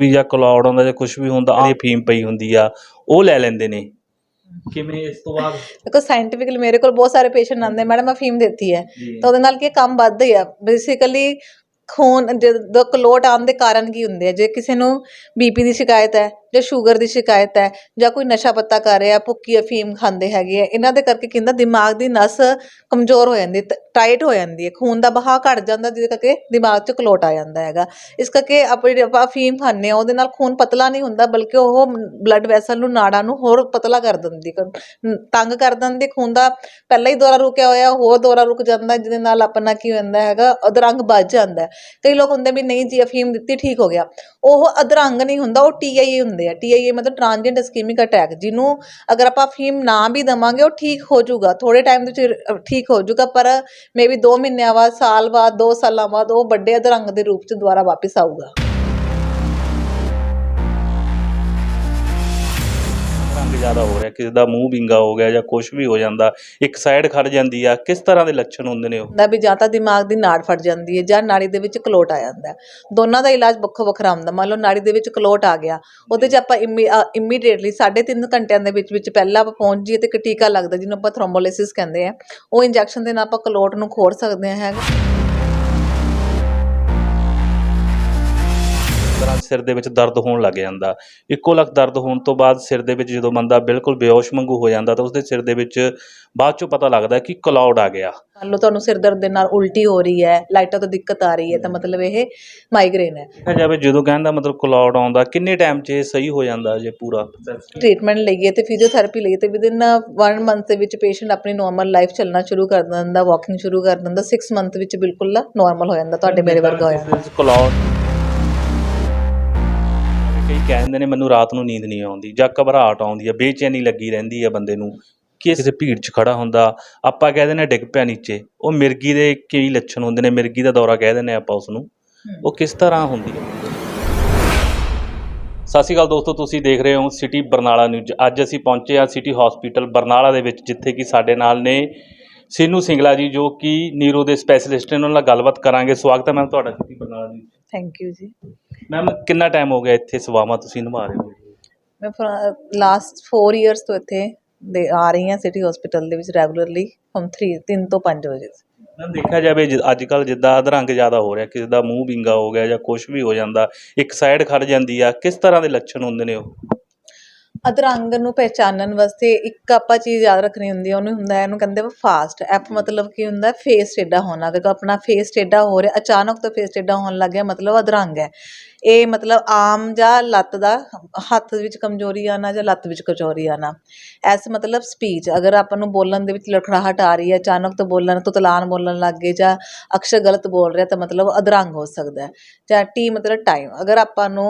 ਵੀ ਜਾਂ ਕਲਾਉਡ ਆਉਂਦਾ ਜਾਂ ਕੁਝ ਵੀ ਹੁੰਦਾ ਆ ਫੀਮ ਪਈ ਹੁੰਦੀ ਆ ਉਹ ਲੈ ਲੈਂਦੇ ਨੇ। ਕਿਵੇਂ ਇਸ ਤੋਂ ਬਾਅਦ? ਦੇਖੋ ਸਾਇੰਟੀਫਿਕਲੀ ਮੇਰੇ ਕੋਲ ਬਹੁਤ ਸਾਰੇ ਪੇਸ਼ੈਂਟ ਆਉਂਦੇ ਮੈਡਮ ਅਫੀਮ ਦਿੱਤੀ ਹੈ। ਤਾਂ ਉਹਦੇ ਨਾਲ ਕੀ ਕੰਮ ਵੱਧਦਾ ਹੀ ਆ। ਬੇਸਿਕਲੀ ਖੂਨ ਜਦੋਂ ਕਲੋਟ ਆਉਣ ਦੇ ਕਾਰਨ ਕੀ ਹੁੰਦੇ ਆ? ਜੇ ਕਿਸੇ ਨੂੰ ਬੀਪੀ ਦੀ ਸ਼ਿਕਾਇਤ ਹੈ ਜਾਂ ਸ਼ੂਗਰ ਦੀ ਸ਼ਿਕਾਇਤ ਹੈ ਜਾਂ ਕੋਈ ਨਸ਼ਾ ਪੱਤਾ ਕਰ ਰਿਹਾ, ਭੁੱਕੀ ਅਫੀਮ ਖਾਂਦੇ ਹੈਗੇ ਆ, ਇਹਨਾਂ ਦੇ ਕਰਕੇ ਕਹਿੰਦਾ ਦਿਮਾਗ ਦੀ ਨਸ ਕਮਜ਼ੋਰ ਹੋ ਜਾਂਦੀ ਟਾਈਟ ਹੋ ਜਾਂਦੀ ਹੈ, ਖੂਨ ਦਾ ਬਹਾਅ ਘਟ ਜਾਂਦਾ, ਜਿਹਦੇ ਕਰਕੇ ਦਿਮਾਗ 'ਚ ਕਲੋਟ ਆ ਜਾਂਦਾ ਹੈਗਾ। ਇਸ ਕਰਕੇ ਆਪਾਂ ਜਿਹੜੀ ਆਪਾਂ ਅਫੀਮ ਖਾਂਦੇ ਆ ਉਹਦੇ ਨਾਲ ਖੂਨ ਪਤਲਾ ਨਹੀਂ ਹੁੰਦਾ, ਬਲਕਿ ਉਹ ਬਲੱਡ ਵੈਸਲ ਨੂੰ, ਨਾੜਾਂ ਨੂੰ ਹੋਰ ਪਤਲਾ ਕਰ ਦਿੰਦੀ ਤੰਗ ਕਰ ਦਿੰਦੀ, ਖੂਨ ਦਾ ਪਹਿਲਾਂ ਹੀ ਦੌਰਾ ਰੁਕਿਆ ਹੋਇਆ, ਹੋਰ ਦੌਰਾ ਰੁਕ ਜਾਂਦਾ, ਜਿਹਦੇ ਨਾਲ ਆਪਣਾ ਕੀ ਹੁੰਦਾ ਹੈਗਾ, ਅਧਰੰਗ ਵੱਜ ਜਾਂਦਾ ਕਈ ਲੋਕ ਹੁੰਦੇ ਵੀ ਨਹੀਂ ਜੀ ਅਫੀਮ ਦਿੱਤੀ, ਠੀਕ ਹੋ ਗਿਆ। ਉਹ ਅਧਰੰਗ ਨਹੀਂ ਹੁੰਦਾ, ਉਹ ਟੀਆਈਏ ਹੁੰਦਾ ਆ। ਟੀਆਈਏ ਮਤਲਬ ਟ੍ਰਾਂਜੀਐਂਟ ਇਸਕੀਮਿਕ ਅਟੈਕ ਜਿਹਨੂੰ ਅਗਰ ਆਪਾਂ ਫੀਮ ਨਾ ਵੀ ਦਵਾਂਗੇ, ਉਹ ਠੀਕ ਹੋ ਜਾਊਗਾ। ਥੋੜੇ ਟਾਈਮ ਦੇ ਵਿੱਚ ਠੀਕ ਹੋ ਜਾਊਗਾ, ਪਰ ਮੇਬੀ 2 ਮਹੀਨਿਆਂ ਬਾਅਦ, ਸਾਲ ਬਾਅਦ 2 ਸਾਲਾਂ ਬਾਅਦ, ਉਹ ਵੱਡੇ ਅਧਰੰਗ ਦੇ ਰੂਪ ਚ ਦੁਬਾਰਾ ਵਾਪਸ ਆਊਗਾ। ਰੰਗ ਜ਼ਿਆਦਾ ਹੋ ਰਿਹਾ, ਕਿਸੇ ਦਾ ਮੂੰਹ ਵਿੰਗਾ ਹੋ ਗਿਆ ਜਾਂ ਕੁਝ ਵੀ ਹੋ ਜਾਂਦਾ, ਇੱਕ ਸਾਈਡ ਖੜ ਜਾਂਦੀ ਆ, ਕਿਸ ਤਰ੍ਹਾਂ ਦੇ ਲੱਛਣ ਹੁੰਦੇ ਨੇ ਉਹ? ਹੁੰਦਾ ਵੀ ਜਾਂ ਤਾਂ ਦਿਮਾਗ ਦੀ ਨਾੜ ਫਟ ਜਾਂਦੀ ਹੈ ਜਾਂ ਨਾੜੀ ਦੇ ਵਿੱਚ ਕਲੋਟ ਆ ਜਾਂਦਾ ਹੈ। ਦੋਨਾਂ ਦਾ ਇਲਾਜ ਵੱਖੋ ਵੱਖਰਾ ਹੁੰਦਾ, ਮੰਨ ਲਓ ਨਾੜੀ ਦੇ ਵਿੱਚ ਕਲੋਟ ਆ ਗਿਆ, ਉਹਦੇ 'ਚ ਆਪਾਂ ਇਮੀਡੀਏਟਲੀ 3.5 ਘੰਟਿਆਂ ਦੇ ਵਿੱਚ ਵਿੱਚ ਪਹਿਲਾਂ ਆਪਾਂ ਪਹੁੰਚ ਜਾਈਏ ਤੇ ਇੱਕ ਟੀਕਾ ਲੱਗਦਾ, ਜਿਹਨੂੰ ਆਪਾਂ ਥ੍ਰੋਮਬੋਲਿਸਿਸ ਕਹਿੰਦੇ ਆ। ਉਹ ਇੰਜੈਕਸ਼ਨ ਦੇ ਨਾਲ ਆਪਾਂ ਕਲੋਟ ਨੂੰ ਖੋਰ ਸਕਦੇ ਹਾਂ ਤਰ੍ਹਾਂ ਸਿਰ ਦੇ ਵਿੱਚ ਦਰਦ ਹੋਣ ਲੱਗ ਜਾਂਦਾ। ਇੱਕੋ ਲੱਖ ਦਰਦ ਹੋਣ ਤੋਂ ਬਾਅਦ ਸਿਰ ਦੇ ਵਿੱਚ ਜਦੋਂ ਬੰਦਾ ਬਿਲਕੁਲ ਬੇਹੋਸ਼ ਵਾਂਗੂ ਹੋ ਜਾਂਦਾ ਤਾਂ ਉਸਦੇ ਸਿਰ ਦੇ ਵਿੱਚ ਬਾਅਦ ਚੋਂ ਪਤਾ ਲੱਗਦਾ ਕਿ ਕਲਾਉਡ ਆ ਗਿਆ। ਮੰਨ ਲਓ ਤੁਹਾਨੂੰ ਸਿਰ ਦਰਦ ਦੇ ਨਾਲ ਉਲਟੀ ਹੋ ਰਹੀ ਹੈ ਲਾਈਟਾਂ ਤੋਂ ਦਿੱਕਤ ਆ ਰਹੀ ਹੈ ਤਾਂ ਮਤਲਬ ਇਹ ਮਾਈਗ੍ਰੇਨ ਹੈ। ਦੇਖਿਆ ਜਾਵੇ ਜਦੋਂ ਕਹਿੰਦਾ ਮਤਲਬ ਕਲਾਉਡ ਆਉਂਦਾ ਕਿੰਨੇ ਟਾਈਮ 'ਚ ਇਹ ਸਹੀ ਹੋ ਜਾਂਦਾ ਜੇ ਪੂਰਾ? ਟ੍ਰੀਟਮੈਂਟ ਲਈਏ ਤੇ ਫਿਜ਼ੀਓਥੈਰੇਪੀ ਲਈਏ ਤੇ ਵਿਦਿਨ 1 ਮੰਥ ਦੇ ਵਿੱਚ ਪੇਸ਼ੈਂਟ ਆਪਣੀ ਨਾਰਮਲ ਲਾਈਫ ਚੱਲਣਾ ਸ਼ੁਰੂ ਕਰ ਦਿੰਦਾ ਵਾਕਿੰਗ ਸ਼ੁਰੂ ਕਰ ਦਿੰਦਾ 6 ਮੰਥ ਵਿੱਚ ਬਿਲਕੁਲ ਨਾਰਮਲ ਹੋ ਜਾਂਦਾ ਤੁਹਾਡੇ ਮੇਰੇ ਵਰਗਾ ਹੋ ਜਾਂਦਾ ਕਲਾਉਡ ਕਈ ਕਹਿੰਦੇ ਨੇ ਮੈਨੂੰ ਰਾਤ ਨੂੰ ਨੀਂਦ ਨਹੀਂ ਆਉਂਦੀ ਜਾਂ ਘਬਰਾਹਟ ਆਉਂਦੀ ਹੈ ਬੇਚੈਨੀ ਲੱਗੀ ਰਹਿੰਦੀ ਹੈ ਬੰਦੇ ਨੂੰ ਕਿਸੇ ਭੀੜ 'ਚ ਖੜਾ ਹੁੰਦਾ ਆਪਾਂ ਕਹਿ ਦਿੰਦੇ ਹਾਂ ਡਿੱਗ ਪਿਆ ਨੀਚੇ ਉਹ ਮਿਰਗੀ ਦੇ ਕਈ ਲੱਛਣ ਹੁੰਦੇ ਨੇ ਮਿਰਗੀ ਦਾ ਦੌਰਾ ਕਹਿ ਦਿੰਦੇ ਆਪਾਂ ਉਸ ਨੂੰ ਉਹ ਕਿਸ ਤਰ੍ਹਾਂ ਹੁੰਦੀ ਹੈ ਸਤਿ ਸ਼੍ਰੀ ਅਕਾਲ ਦੋਸਤੋ ਤੁਸੀਂ ਦੇਖ ਰਹੇ ਹੋ ਸਿਟੀ ਬਰਨਾਲਾ ਨਿਊਜ਼ ਅੱਜ ਅਸੀਂ ਪਹੁੰਚੇ ਹਾਂ ਸਿਟੀ ਹਸਪੀਟਲ ਬਰਨਾਲਾ ਦੇ ਵਿੱਚ ਜਿੱਥੇ ਕਿ ਸਾਡੇ ਨਾਲ ਨੇ ਸੀਨੂ ਸਿੰਗਲਾ ਜੀ ਜੋ ਕਿ ਨੀਰੋ ਦੇ ਸਪੈਸ਼ਲਿਸਟ ਨੇ ਉਹਨਾਂ ਨਾਲ ਗੱਲਬਾਤ ਕਰਾਂਗੇ। ਸਵਾਗਤ ਹੈ ਮੈਮ ਤੁਹਾਡਾ city Barnala news thank you ਜੀ। ਮੈਮ ਕਿੰਨਾ ਟਾਈਮ ਹੋ ਗਿਆ ਇੱਥੇ ਸੇਵਾਵਾਂ ਤੁਸੀਂ ਨਿਭਾ ਰਹੇ ਹੋ? ਮੈਂ ਲਾਸਟ 4 ਇਅਰਸ ਤੋਂ ਇੱਥੇ ਦੇ ਆ ਰਹੀ ਹਾਂ ਸਿਟੀ ਹਸਪੀਟਲ ਦੇ ਵਿੱਚ ਰੈਗੂਲਰਲੀ ਹਮ 3 3 ਤੋਂ 5 ਵਜੇ ਮੈਮ ਦੇਖਿਆ ਜਾਵੇ ਅੱਜ ਕੱਲ ਜਿੱਦਾਂ ਅਧਰੰਗ ਜ਼ਿਆਦਾ ਹੋ ਰਿਹਾ ਕਿਸੇ ਦਾ ਮੂੰਹ ਵਿੰਗਾ ਹੋ ਗਿਆ ਜਾਂ ਕੁਝ ਵੀ ਹੋ ਜਾਂਦਾ ਇੱਕ ਸਾਈਡ ਖੜ ਜਾਂਦੀ ਆ ਕਿਸ ਤਰ੍ਹਾਂ ਦੇ ਲੱਛਣ ਹੁੰਦੇ ਨੇ ਉਹ? ਅਧਰੰਗ ਨੂੰ ਪਹਿਚਾਨਣ ਵਾਸਤੇ ਇੱਕ ਆਪਾਂ ਚੀਜ਼ ਯਾਦ ਰੱਖਣੀ ਹੁੰਦੀ ਹੈ ਉਹਨੂੰ ਹੁੰਦਾ ਇਹਨੂੰ ਕਹਿੰਦੇ ਵਾ ਫਾਸਟ ਐਫ ਮਤਲਬ ਕੀ ਹੁੰਦਾ ਫੇਸ ਟੇਢਾ ਹੋਣਾ। ਦੇਖੋ, ਆਪਣਾ ਫੇਸ ਟੇਢਾ ਹੋ ਰਿਹਾ, ਅਚਾਨਕ ਤੋਂ ਫੇਸ ਟੇਢਾ ਹੋਣ ਲੱਗ ਗਿਆ, ਮਤਲਬ ਅਧਰੰਗ ਹੈ। ਇਹ ਮਤਲਬ ਆਮ ਜਾਂ ਲੱਤ ਦਾ ਹੱਥ ਵਿੱਚ ਕਮਜ਼ੋਰੀ ਆਣਾ ਜਾਂ ਲੱਤ ਵਿੱਚ ਕਮਜ਼ੋਰੀ ਆਣਾ ਐਸ ਮਤਲਬ ਸਪੀਚ ਅਗਰ ਆਪਾਂ ਨੂੰ ਬੋਲਣ ਦੇ ਵਿੱਚ ਲੜਖੜਾਹਟ ਆ ਰਹੀ ਹੈ, ਅਚਾਨਕ ਤੋਂ ਬੋਲਣ ਤੋਂ ਤਲਾਨ ਬੋਲਣ ਲੱਗ ਗਏ ਜਾਂ ਅਕਸ਼ਰ ਗਲਤ ਬੋਲ ਰਿਹਾ ਤਾਂ ਮਤਲਬ ਅਧਰੰਗ ਹੋ ਸਕਦਾ ਹੈ। ਜਾਂ ਟੀ ਮਤਲਬ ਟਾਈਮ ਅਗਰ ਆਪਾਂ ਨੂੰ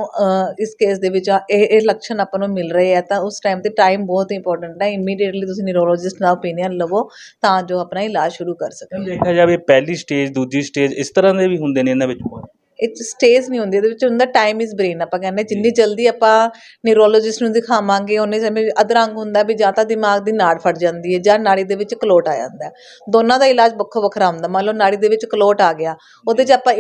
ਇਸ ਕੇਸ ਦੇ ਵਿੱਚ ਇਹ ਇਹ ਲੱਛਣ ਆਪਾਂ ਨੂੰ ਮਿਲ ਰਹੇ ਆ ਤਾਂ ਉਸ ਟਾਈਮ ਤੇ ਟਾਈਮ ਬਹੁਤ ਇੰਪੋਰਟੈਂਟ ਹੈ। ਇਮੀਡੀਏਟਲੀ ਤੁਸੀਂ ਨਿਊਰੋਲੋਜਿਸਟ ਦਾ ਓਪੀਨੀਅਨ ਲਵੋ ਤਾਂ ਜੋ ਆਪਣਾ ਇਲਾਜ ਸ਼ੁਰੂ ਕਰ ਸਕੋ ਦੇਖਿਆ ਜਾਵੇ, ਪਹਿਲੀ ਸਟੇਜ ਦੂਜੀ ਸਟੇਜ ਇਸ ਤਰ੍ਹਾਂ ਦੇ ਵੀ ਹੁੰਦੇ ਨੇ ਇਹਨਾਂ ਵਿੱਚ। ਇਹ ਸਟੇਜ ਨਹੀਂ ਹੁੰਦੀ ਇਹਦੇ ਵਿੱਚ ਹੁੰਦਾ ਟਾਈਮ ਇਜ਼ ਬ੍ਰੇਨ ਆਪਾਂ ਕਹਿੰਦੇ ਜਿੰਨੀ ਜਲਦੀ ਆਪਾਂ ਨਿਊਰੋਲੋਜਿਸਟ ਨੂੰ ਦਿਖਾਵਾਂਗੇ ਉਹਨੇ ਸਮੇਂ ਅਧਰੰਗ ਹੁੰਦਾ ਵੀ ਜਾਂ ਤਾਂ ਦਿਮਾਗ ਦੀ ਨਾੜ ਫਟ ਜਾਂਦੀ ਹੈ ਜਾਂ ਨਾੜੀ ਦੇ ਵਿੱਚ ਕਲੋਟ ਆ ਜਾਂਦਾ ਦੋਨਾਂ ਦਾ ਇਲਾਜ ਵੱਖੋ ਵੱਖਰਾ ਹੁੰਦਾ ਮੰਨ ਲਓ ਨਾੜੀ ਦੇ ਵਿੱਚ ਕਲੋਟ ਆ ਗਿਆ ਉਹਦੇ 'ਚ ਆਪਾਂ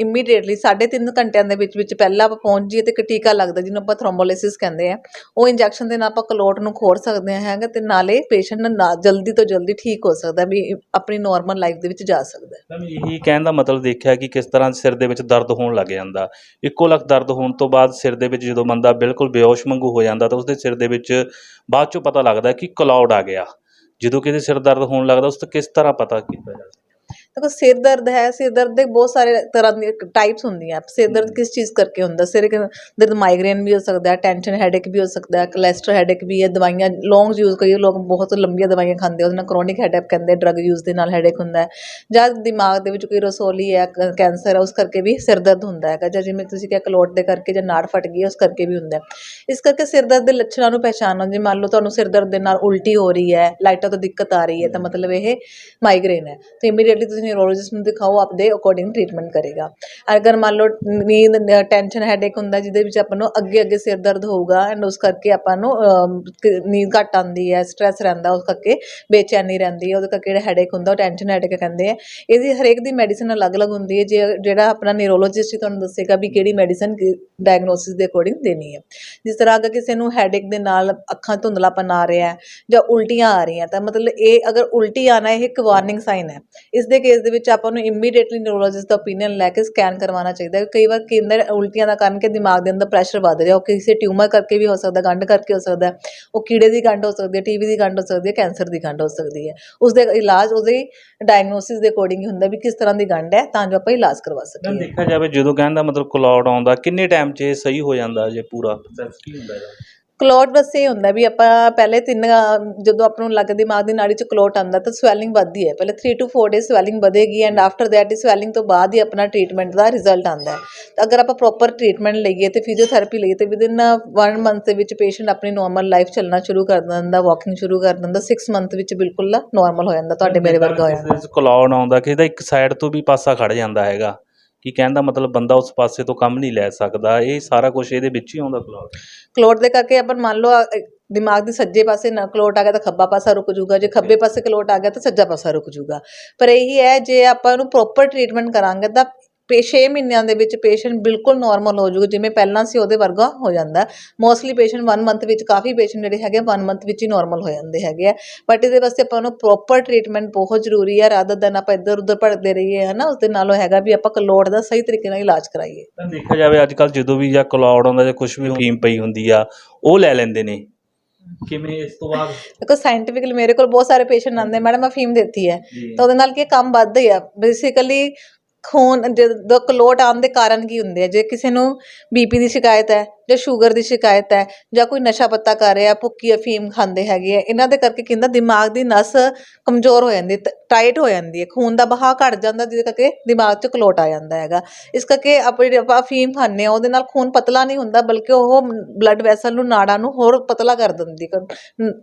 ਇਮੀਡੀਏਟਲੀ 3.5 ਘੰਟਿਆਂ ਦੇ ਵਿੱਚ ਵਿੱਚ ਪਹਿਲਾਂ ਆਪਾਂ ਪਹੁੰਚ ਜਾਈਏ ਤੇ ਇੱਕ ਟੀਕਾ ਲੱਗਦਾ ਜਿਹਨੂੰ ਆਪਾਂ ਥ੍ਰੋਮਬੋਲਿਸਿਸ ਕਹਿੰਦੇ ਆ ਉਹ ਇੰਜੈਕਸ਼ਨ ਦੇ ਨਾਲ ਆਪਾਂ ਕਲੋਟ ਨੂੰ ਖੋਰ ਸਕਦੇ ਹੈਗਾ ਤੇ ਨਾਲੇ ਪੇਸ਼ੈਂਟ ਨਾ ਜਲਦੀ ਤੋਂ ਜਲਦੀ ਠੀਕ ਹੋ ਸਕਦਾ ਵੀ ਆਪਣੀ ਨਾਰਮਲ ਲਾਈਫ ਦੇ ਵਿੱਚ ਜਾ ਸਕਦਾ ਮੈਮ ਇਹੀ ਕਹਿਣ ਦਾ ਮਤਲਬ ਦੇਖਿਆ ਕਿ ਕਿਸ ਤਰ੍ਹਾਂ ਸਿਰ ਦੇ ਵਿੱਚ ਦਰਦ ਹੋਣ ਲੱਗ ਜਾਂਦਾ। ਇੱਕੋ ਲੱਖ ਦਰਦ ਹੋਣ ਤੋਂ ਬਾਅਦ ਸਿਰ ਦੇ ਵਿੱਚ ਜਦੋਂ ਬੰਦਾ ਬਿਲਕੁਲ ਬੇਹੋਸ਼ ਵਾਂਗੂ ਹੋ ਜਾਂਦਾ ਤਾਂ ਉਸਦੇ ਸਿਰ ਦੇ ਵਿੱਚ ਬਾਅਦ ਚੋਂ ਪਤਾ ਲੱਗਦਾ ਕਿ ਕਲਾਉਡ ਆ ਗਿਆ। ਜਦੋਂ ਕਿਸੇ ਸਿਰ ਦਰਦ ਹੋਣ ਲੱਗਦਾ ਉਸ ਤੋਂ ਕਿਸ ਤਰ੍ਹਾਂ ਪਤਾ ਕੀਤਾ ਜਾਂਦਾ ਦੇਖੋ ਸਿਰ ਦਰਦ ਹੈ ਸਿਰ ਦਰਦ ਦੇ ਬਹੁਤ ਸਾਰੇ ਤਰ੍ਹਾਂ ਦੀਆਂ ਟਾਈਪਸ ਹੁੰਦੀਆਂ ਸਿਰ ਦਰਦ ਕਿਸ ਚੀਜ਼ ਕਰਕੇ ਹੁੰਦਾ? ਸਿਰ ਦਰਦ ਮਾਈਗ੍ਰੇਨ ਵੀ ਹੋ ਸਕਦਾ ਹੈ ਟੈਂਸ਼ਨ ਹੈਡੇਕ ਵੀ ਹੋ ਸਕਦਾ ਹੈ ਕੋਲੇਸਟਰ ਹੈਡੇਕ ਵੀ ਹੈ ਦਵਾਈਆਂ ਲੌਂਗ ਯੂਜ਼ ਕਈ ਲੋਕ ਬਹੁਤ ਲੰਬੀਆਂ ਦਵਾਈਆਂ ਖਾਂਦੇ ਉਹਦੇ ਨਾਲ ਕ੍ਰੋਨਿਕ ਹੈਡੇਕ ਕਹਿੰਦੇ ਡਰਗ ਯੂਜ਼ ਦੇ ਨਾਲ ਹੈਡੇਕ ਹੁੰਦਾ ਹੈ। ਜਾਂ ਦਿਮਾਗ ਦੇ ਵਿੱਚ ਕੋਈ ਰਸੋਲੀ ਹੈ ਕੈਂਸਰ ਹੈ ਉਸ ਕਰਕੇ ਵੀ ਸਿਰ ਦਰਦ ਹੁੰਦਾ ਹੈਗਾ ਜਾਂ ਜਿਵੇਂ ਤੁਸੀਂ ਕਿਹਾ ਕਲੋਟ ਦੇ ਕਰਕੇ ਜਾਂ ਨਾੜ ਫਟ ਗਈ ਉਸ ਕਰਕੇ ਵੀ ਹੁੰਦਾ ਇਸ ਕਰਕੇ ਸਿਰ ਦਰਦ ਦੇ ਲੱਛਣਾਂ ਨੂੰ ਪਹਿਚਾਨੋ ਜੇ ਮੰਨ ਲਓ ਤੁਹਾਨੂੰ ਸਿਰ ਦਰਦ ਦੇ ਨਾਲ ਉਲਟੀ ਹੋ ਰਹੀ ਹੈ ਲਾਈਟਾਂ ਤੋਂ ਦਿੱਕਤ ਆ ਰਹੀ ਹੈ ਤਾਂ ਮਤਲਬ ਇਹ ਮਾਈਗ੍ਰੇਨ ਹੈ। ਤੇ ਇਮੀਡੀਏਟਲੀ ਤੁਸੀਂ ਨਿਊਰੋਲੋਜਿਸਟ ਨੂੰ ਦਿਖਾਓ ਆਪਦੇ ਅਕੋਰਡਿੰਗ ਟ੍ਰੀਟਮੈਂਟ ਕਰੇਗਾ। ਅਗਰ ਮੰਨ ਲਓ ਨੀਂਦ ਟੈਨਸ਼ਨ ਹੈਡੇਕ ਹੁੰਦਾ, ਜਿਹਦੇ ਵਿੱਚ ਆਪਾਂ ਨੂੰ ਅੱਗੇ ਅੱਗੇ ਸਿਰ ਦਰਦ ਹੋਊਗਾ ਐਂਡ ਉਸ ਕਰਕੇ ਆਪਾਂ ਨੂੰ ਨੀਂਦ ਘੱਟ ਆਉਂਦੀ ਹੈ ਸਟ੍ਰੈਸ ਰਹਿੰਦਾ, ਉਸ ਕਰਕੇ ਬੇਚੈਨੀ ਰਹਿੰਦੀ ਹੈ, ਉਹਦੇ ਕਰਕੇ ਜਿਹੜਾ ਹੈਡੇਕ ਹੁੰਦਾ, ਉਹ ਟੈਨਸ਼ਨ ਹੈਡੇਕ ਕਹਿੰਦੇ ਆ। ਇਹਦੀ ਹਰੇਕ ਦੀ ਮੈਡੀਸਨ ਅਲੱਗ-ਅਲੱਗ ਹੁੰਦੀ ਹੈ, ਜੇ, ਜਿਹੜਾ ਆਪਣਾ ਨਿਊਰੋਲੋਜਿਸਟ ਹੀ ਤੁਹਾਨੂੰ ਦੱਸੇਗਾ ਵੀ ਕਿਹੜੀ ਮੈਡੀਸਨ ਡਾਇਗਨੋਸਿਸ ਦੇ ਅਕੋਰਡਿੰਗ ਦੇਣੀ ਹੈ। ਜਿਸ ਤਰ੍ਹਾਂ ਅਗਰ ਕਿਸੇ ਨੂੰ ਹੈਡੇਕ ਦੇ ਨਾਲ ਅੱਖਾਂ ਧੁੰਦਲਾਪਨ ਆ ਰਿਹਾ ਹੈ ਜਾਂ ਉਲਟੀਆਂ ਆ ਰਹੀਆਂ, ਤਾਂ ਮਤਲਬ ਇਹ ਅਗਰ ਉਲਟੀ ਆਣਾ ਇਹ ਇੱਕ ਵਾਰਨਿੰਗ ਸਾਈਨ ਹੈ। ਇਸ ਦੇ ਕੇਸ ਦੇ ਵਿੱਚ ਆਪਾਂ ਨੂੰ ਇਮੀਡੀਏਟਲੀ ਨਿਊਰੋਲੋਜਿਸਟ ਦਾ ਓਪੀਨੀਅਨ ਲੈ ਕੇ ਸਕੈਨ ਕਰਵਾਉਣਾ ਚਾਹੀਦਾ ਹੈ। ਕਈ ਵਾਰ ਕੀ ਹੁੰਦਾ ਹੈ, ਉਲਟੀਆਂ ਦਾ ਕਾਰਨ ਕਿ ਦਿਮਾਗ ਦੇ ਅੰਦਰ ਪ੍ਰੈਸ਼ਰ ਵੱਧ ਰਿਹਾ ਉਹ ਕਿਸੇ ਟਿਊਮਰ ਕਰਕੇ ਵੀ ਹੋ ਸਕਦਾ ਗੰਢ ਕਰਕੇ ਹੋ ਸਕਦਾ ਉਹ ਕੀੜੇ ਦੀ ਗੰਢ ਹੋ ਸਕਦੀ ਹੈ ਟੀਵੀ ਦੀ ਗੰਢ ਹੋ ਸਕਦੀ ਹੈ ਕੈਂਸਰ ਦੀ ਗੰਢ ਹੋ ਸਕਦੀ ਹੈ। ਉਸ ਦੇ ਇਲਾਜ ਉਹਦੇ ਡਾਇਗਨੋਸਿਸ ਦੇ ਅਕੋਰਡਿੰਗ ਹੀ ਹੁੰਦਾ ਵੀ ਕਿਸ ਤਰ੍ਹਾਂ ਦੀ ਗੰਢ ਹੈ ਤਾਂ ਜੋ ਆਪਾਂ ਇਲਾਜ ਕਰਵਾ ਸਕੀਏ। ਦੇਖਿਆ ਜਾਵੇ ਜਦੋਂ ਕਹਿੰਦਾ ਮਤਲਬ ਕਲਾਉਡ ਆਉਂਦਾ ਕਿੰਨੇ ਟਾਈਮ 'ਚ ਇਹ ਸਹੀ ਹੋ ਜਾਂਦਾ ਜੇ ਪੂਰਾ? ਪ੍ਰੋਸੈਸ ਕੀ ਹੁੰਦਾ ਇਹਦਾ ਕਲੋਟ ਬਸ ਇਹ ਹੁੰਦਾ ਵੀ ਆਪਾਂ ਪਹਿਲੇ ਤਿੰਨ ਜਦੋਂ ਆਪਾਂ ਨੂੰ ਲੱਗ ਦਿਮਾਗ ਦੀ ਨਾੜੀ 'ਚ ਕਲੋਟ ਆਉਂਦਾ ਤਾਂ ਸਵੈਲਿੰਗ ਵੱਧਦੀ ਹੈ। ਪਹਿਲੇ 3 ਟੂ 4 ਡੇਜ਼ ਸਵੈਲਿੰਗ ਵਧੇਗੀ ਐਂਡ ਆਫਟਰ ਦੈਟ ਸਵੈਲਿੰਗ ਤੋਂ ਬਾਅਦ ਹੀ ਆਪਣਾ ਟ੍ਰੀਟਮੈਂਟ ਦਾ ਰਿਜ਼ਲਟ ਆਉਂਦਾ ਹੈ। ਤਾਂ ਅਗਰ ਆਪਾਂ ਪ੍ਰੋਪਰ ਟ੍ਰੀਟਮੈਂਟ ਲਈਏ ਤੇ ਫਿਜ਼ੀਓਥੈਰੇਪੀ ਲਈਏ ਤੇ ਵਿਦਿਨ 1 ਮੰਥ ਦੇ ਵਿੱਚ ਪੇਸ਼ੈਂਟ ਆਪਣੀ ਨਾਰਮਲ ਲਾਈਫ ਚੱਲਣਾ ਸ਼ੁਰੂ ਕਰ ਦਿੰਦਾ ਵਾਕਿੰਗ ਸ਼ੁਰੂ ਕਰ ਦਿੰਦਾ 6 ਮੰਥ ਵਿੱਚ ਬਿਲਕੁਲ ਨਾਰਮਲ ਹੋ ਜਾਂਦਾ ਤੁਹਾਡੇ ਮੇਰੇ ਵਰਗਾ ਹੋ ਜਾਂਦਾ। ਕਲਾਉਡ ਆਉਂਦਾ ਕਿਸੇ ਦਾ ਇੱਕ ਸਾਈਡ ਤੋਂ ਵੀ ਪਾਸਾ ਖੜ ਜਾਂਦਾ ਹੈਗਾ। ਕੀ ਕਹਿੰਦਾ ਮਤਲਬ ਬੰਦਾ ਉਸ ਪਾਸੇ ਤੋਂ ਕੰਮ ਨਹੀਂ ਲੈ ਸਕਦਾ ਇਹ ਸਾਰਾ ਕੁਝ ਇਹਦੇ ਵਿੱਚ ਹੀ ਆਉਂਦਾ ਕਲਾਉਡ ਕਲੋਟ ਦੇ ਕਰਕੇ ਆਪਾਂ ਮੰਨ ਲਓ ਦਿਮਾਗ ਦੇ ਸੱਜੇ ਪਾਸੇ ਨਾ ਕਲੋਟ ਆ ਗਿਆ ਤਾਂ ਖੱਬਾ ਪਾਸਾ ਰੁਕ ਜਾਊਗਾ ਜੇ ਖੱਬੇ ਪਾਸੇ ਕਲੋਟ ਆ ਗਿਆ ਤਾਂ ਸੱਜਾ ਪਾਸਾ ਰੁਕ ਜਾਊਗਾ ਪਰ ਇਹੀ ਹੈ ਜੇ ਆਪਾਂ ਉਹਨੂੰ ਪ੍ਰੋਪਰ ਟ੍ਰੀਟਮੈਂਟ ਕਰਾਂਗੇ ਤਾਂ ਪੇ 6 ਮਹੀਨਿਆਂ ਦੇ ਵਿੱਚ ਪੇਸ਼ੈਂਟ ਬਿਲਕੁਲ ਨਾਰਮਲ ਹੋ ਜਾਊਗਾ ਜਿਵੇਂ ਪਹਿਲਾਂ ਸੀ ਉਹਦੇ ਵਰਗਾ ਹੋ ਜਾਂਦਾ। ਮੋਸਟਲੀ ਪੇਸ਼ੈਂਟ 1 ਮੰਥ ਵਿੱਚ ਕਾਫੀ ਪੇਸ਼ੈਂਟ ਜਿਹੜੇ ਹੈਗੇ 1 ਮੰਥ ਵਿੱਚ ਹੀ ਨਾਰਮਲ ਹੋ ਜਾਂਦੇ ਹੈਗੇ ਆ। ਬਟ ਇਹਦੇ ਵਾਸਤੇ ਆਪਾਂ ਨੂੰ ਪ੍ਰੋਪਰ ਟ੍ਰੀਟਮੈਂਟ ਬਹੁਤ ਜ਼ਰੂਰੀ ਹੈ ਰਾਦਰ ਦਨ ਆਪਾਂ ਇੱਧਰ ਉੱਧਰ ਭਟਕਦੇ ਰਹੀਏ ਹਨਾ ਉਸ ਦੇ ਨਾਲੋਂ ਹੈਗਾ ਵੀ ਆਪਾਂ ਕਲੋਟ ਦਾ ਸਹੀ ਤਰੀਕੇ ਨਾਲ ਇਲਾਜ ਕਰਾਈਏ। ਤਾਂ ਦੇਖਿਆ ਜਾਵੇ ਅੱਜ ਕੱਲ ਜਦੋਂ ਵੀ ਜਾਂ ਕਲਾਉਡ ਆਉਂਦਾ ਜਾਂ ਕੁਝ ਵੀ ਫੀਮ ਪਈ ਹੁੰਦੀ ਆ ਉਹ ਲੈ ਲੈਂਦੇ ਨੇ। ਕਿਵੇਂ ਇਸ ਤੋਂ ਬਾਅਦ? ਦੇਖੋ ਸਾਇੰਟੀਫਿਕਲੀ ਮੇਰੇ ਕੋਲ ਬਹੁਤ ਸਾਰੇ ਪੇਸ਼ੈਂਟ ਆਉਂਦੇ ਮੈਡਮ ਅਫੀਮ ਦਿੱਤੀ ਹੈ। ਤਾਂ ਉਹਦੇ ਨਾਲ ਕੀ ਕੰਮ ਵੱਧਦਾ ਹੀ ਆ। ਬੇਸਿਕਲੀ ਖੂਨ ਜਦੋਂ ਕਲੋਟ ਆਉਣ ਦੇ ਕਾਰਨ ਕੀ ਹੁੰਦੇ ਆ? ਜੇ ਕਿਸੇ ਨੂੰ ਬੀਪੀ ਦੀ ਸ਼ਿਕਾਇਤ ਹੈ ਜਾਂ ਸ਼ੂਗਰ ਦੀ ਸ਼ਿਕਾਇਤ ਹੈ ਜਾਂ ਕੋਈ ਨਸ਼ਾ ਪੱਤਾ ਕਰ ਰਿਹਾ, ਭੁੱਕੀ ਅਫੀਮ ਖਾਂਦੇ ਹੈਗੇ ਆ, ਇਹਨਾਂ ਦੇ ਕਰਕੇ ਕਹਿੰਦਾ ਦਿਮਾਗ ਦੀ ਨਸ ਕਮਜ਼ੋਰ ਹੋ ਜਾਂਦੀ ਹੈ ਟਾਈਟ ਹੋ ਜਾਂਦੀ ਹੈ, ਖੂਨ ਦਾ ਬਹਾਅ ਘਟ ਜਾਂਦਾ ਜਿਹਦੇ ਕਰਕੇ ਦਿਮਾਗ 'ਚ ਕਲੋਟ ਆ ਜਾਂਦਾ ਹੈਗਾ। ਇਸ ਕਰਕੇ ਆਪਾਂ ਜਿਹੜੇ ਆਪਾਂ ਅਫੀਮ ਖਾਂਦੇ ਆ ਉਹਦੇ ਨਾਲ ਖੂਨ ਪਤਲਾ ਨਹੀਂ ਹੁੰਦਾ, ਬਲਕਿ ਉਹ ਬਲੱਡ ਵੈਸਲ ਨੂੰ, ਨਾੜਾਂ ਨੂੰ ਹੋਰ ਪਤਲਾ ਕਰ ਦਿੰਦੀ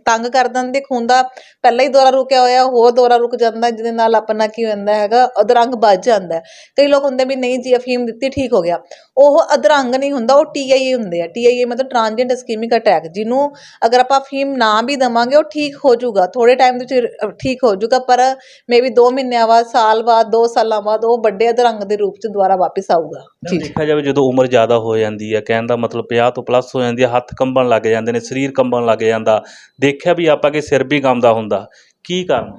ਤੰਗ ਕਰ ਦਿੰਦੀ ਖੂਨ ਦਾ ਪਹਿਲਾਂ ਹੀ ਦੌਰਾ ਰੁਕਿਆ ਹੋਇਆ, ਹੋਰ ਦੌਰਾ ਰੁਕ ਜਾਂਦਾ, ਜਿਹਦੇ ਨਾਲ ਆਪਣਾ ਕੀ ਹੁੰਦਾ ਹੈਗਾ, ਅਧਰੰਗ ਵੱਜ ਜਾਂਦਾ ਕਈ ਲੋਕ ਹੁੰਦੇ ਵੀ ਨਹੀਂ ਜੀ ਅਫੀਮ ਦਿੱਤੀ, ਠੀਕ ਹੋ ਗਿਆ। ਉਹ ਅਧਰੰਗ ਨਹੀਂ ਹੁੰਦਾ, ਉਹ ਟੀਆਈਏ ਹੁੰਦੇ ਆ ਟੀਆਈਏ ਮਤਲਬ ਟ੍ਰਾਂਜੀਐਂਟ ਇਸਕੀਮਿਕ ਅਟੈਕ ਜਿਹਨੂੰ ਅਗਰ ਆਪਾਂ ਅਫੀਮ ਨਾ ਵੀ ਦਵਾਂਗੇ ਉਹ ਠੀਕ ਹੋ ਜਾਊਗਾ। ਥੋੜੇ ਟਾਈਮ ਦੇ ਵਿੱਚ ਠੀਕ ਹੋ ਜਾਊਗਾ ਪਰ ਮੇਬੀ 2 ਮਹੀਨਿਆਂ ਬਾਅਦ ਸਾਲ ਬਾਅਦ 2 ਸਾਲਾਂ ਬਾਅਦ ਉਹ ਵੱਡੇ ਅਧਰੰਗ ਦੇ ਰੂਪ ਚ ਦੁਬਾਰਾ ਵਾਪਸ ਆਊਗਾ। ਮੈਮ ਦੇਖਿਆ ਜਾਵੇ ਜਦੋਂ ਉਮਰ ਜ਼ਿਆਦਾ ਹੋ ਜਾਂਦੀ ਹੈ ਕਹਿਣ ਦਾ ਮਤਲਬ 50 ਤੋਂ ਪਲੱਸ ਹੋ ਜਾਂਦੀ ਹੈ ਹੱਥ ਕੰਬਣ ਲੱਗ ਜਾਂਦੇ ਨੇ ਸਰੀਰ ਕੰਬਣ ਲੱਗ ਜਾਂਦਾ। ਦੇਖਿਆ ਵੀ ਆਪਾਂ ਕਿ ਸਿਰ ਵੀ ਕੰਬਦਾ ਹੁੰਦਾ। ਕੀ ਕਾਰਨ?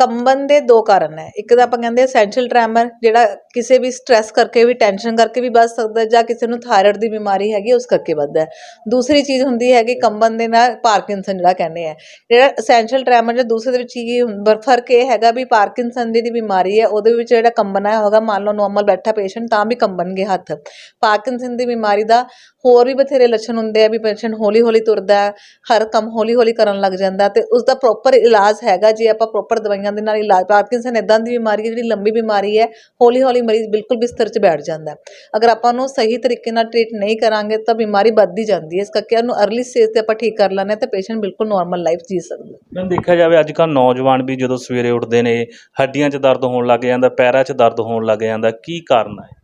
ਕੰਬਨ ਦੇ ਦੋ ਕਾਰਨ ਹੈ। ਇੱਕ ਤਾਂ ਆਪਾਂ ਕਹਿੰਦੇ ਐਸੈਂਸ਼ੀਅਲ ਟ੍ਰੈਮਰ ਜਿਹੜਾ ਕਿਸੇ ਵੀ ਸਟ੍ਰੈਸ ਕਰਕੇ ਵੀ ਟੈਨਸ਼ਨ ਕਰਕੇ ਵੀ ਵੱਧ ਸਕਦਾ ਜਾਂ ਕਿਸੇ ਨੂੰ ਥਾਇਰਾਇਡ ਦੀ ਬਿਮਾਰੀ ਹੈਗੀ, ਉਸ ਕਰਕੇ ਵੱਧਦਾ ਦੂਸਰੀ ਚੀਜ਼ ਹੁੰਦੀ ਹੈਗੀ ਕੰਬਨ ਦੇ ਨਾਲ ਪਾਰਕਿੰਸਨ ਜਿਹੜਾ ਕਹਿੰਦੇ ਆ। ਜਿਹੜਾ ਐਸੈਂਸ਼ੀਅਲ ਟ੍ਰੈਮਰ ਜਾਂ ਦੂਸਰੇ ਦੇ ਵਿੱਚ ਕੀ ਹੁੰਦਾ ਫ਼ਰਕ ਇਹ ਹੈਗਾ ਵੀ ਪਾਰਕਿੰਸਨ ਦੀ ਦੀ ਬਿਮਾਰੀ ਹੈ, ਉਹਦੇ ਵਿੱਚ ਜਿਹੜਾ ਕੰਬਣਾ ਹੋਗਾ, ਮੰਨ ਲਓ ਨੋਰਮਲ ਬੈਠਾ ਪੇਸ਼ੈਂਟ ਤਾਂ ਵੀ ਕੰਬਣਗੇ ਹੱਥ। ਪਾਰਕਿੰਸਨ ਦੀ ਬਿਮਾਰੀ ਦਾ ਹੋਰ ਵੀ ਬਥੇਰੇ ਲੱਛਣ ਹੁੰਦੇ ਆ ਵੀ ਪੇਸ਼ੈਂਟ ਹੌਲੀ ਹੌਲੀ ਤੁਰਦਾ ਹਰ ਕੰਮ ਹੌਲੀ ਹੌਲੀ ਕਰਨ ਲੱਗ ਜਾਂਦਾ ਤੇ ਉਸ ਦਾ ਪ੍ਰੋਪਰ ਇਲਾਜ ਹੈਗਾ ਜੇ ਆਪਾਂ ਪ੍ਰੋਪਰ ਦਵਾਈਆਂ ਦੇ ਨਾਲ ਇਲਾਜ ਪਾਰਕਿੰਸਨ ਇਦਾਂ ਦੀ ਬਿਮਾਰੀ ਹੈ ਜਿਹੜੀ ਲੰਬੀ ਬਿਮਾਰੀ ਹੈ ਹੌਲੀ ਹੌਲੀ ਮਰੀਜ਼ ਬਿਲਕੁਲ ਬਿਸਤਰ 'ਚ ਬੈਠ ਜਾਂਦਾ ਅਗਰ ਆਪਾਂ ਉਹਨੂੰ ਸਹੀ ਤਰੀਕੇ ਨਾਲ ਟ੍ਰੀਟ ਨਹੀਂ ਕਰਾਂਗੇ ਤਾਂ ਬਿਮਾਰੀ ਵੱਧਦੀ ਜਾਂਦੀ ਹੈ, ਇਸ ਕਰਕੇ ਉਹਨੂੰ ਅਰਲੀ ਸਟੇਜ ਤੇ ਆਪਾਂ ਠੀਕ ਕਰ ਲੈਂਦੇ ਹਾਂ ਤਾਂ ਪੇਸ਼ੈਂਟ ਬਿਲਕੁਲ ਨਾਰਮਲ ਲਾਈਫ ਜੀ ਸਕਦਾ ਮੈਮ, ਦੇਖਿਆ ਜਾਵੇ ਅੱਜ ਕੱਲ੍ਹ ਨੌਜਵਾਨ ਵੀ ਜਦੋਂ ਸਵੇਰੇ ਉੱਠਦੇ ਨੇ, ਹੱਡੀਆਂ 'ਚ ਦਰਦ ਹੋਣ ਲੱਗ ਜਾਂਦਾ, ਪੈਰਾਂ 'ਚ ਦਰਦ ਹੋਣ ਲੱਗ ਜਾਂਦਾ, ਕੀ ਕਾਰਨ ਹੈ?